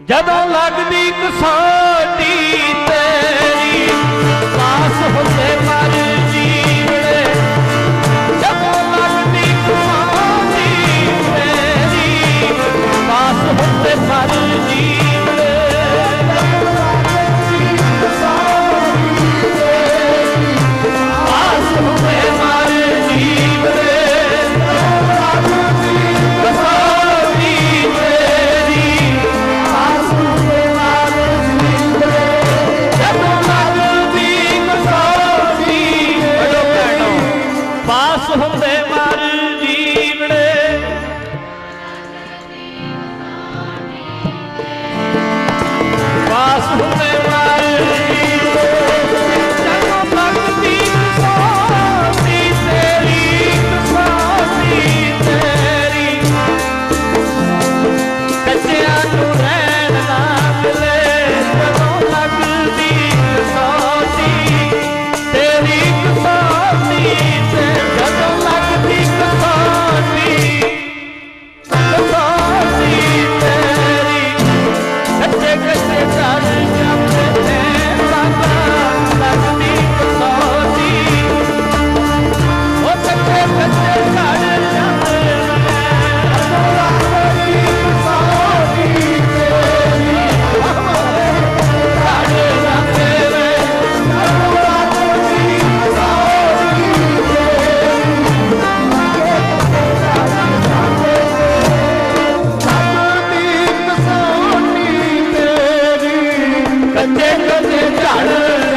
ਜਦੋਂ ਲੱਗਦੀ ਕਸਾਟੀ ਤੇ 不同 कंदे कंदे झाड़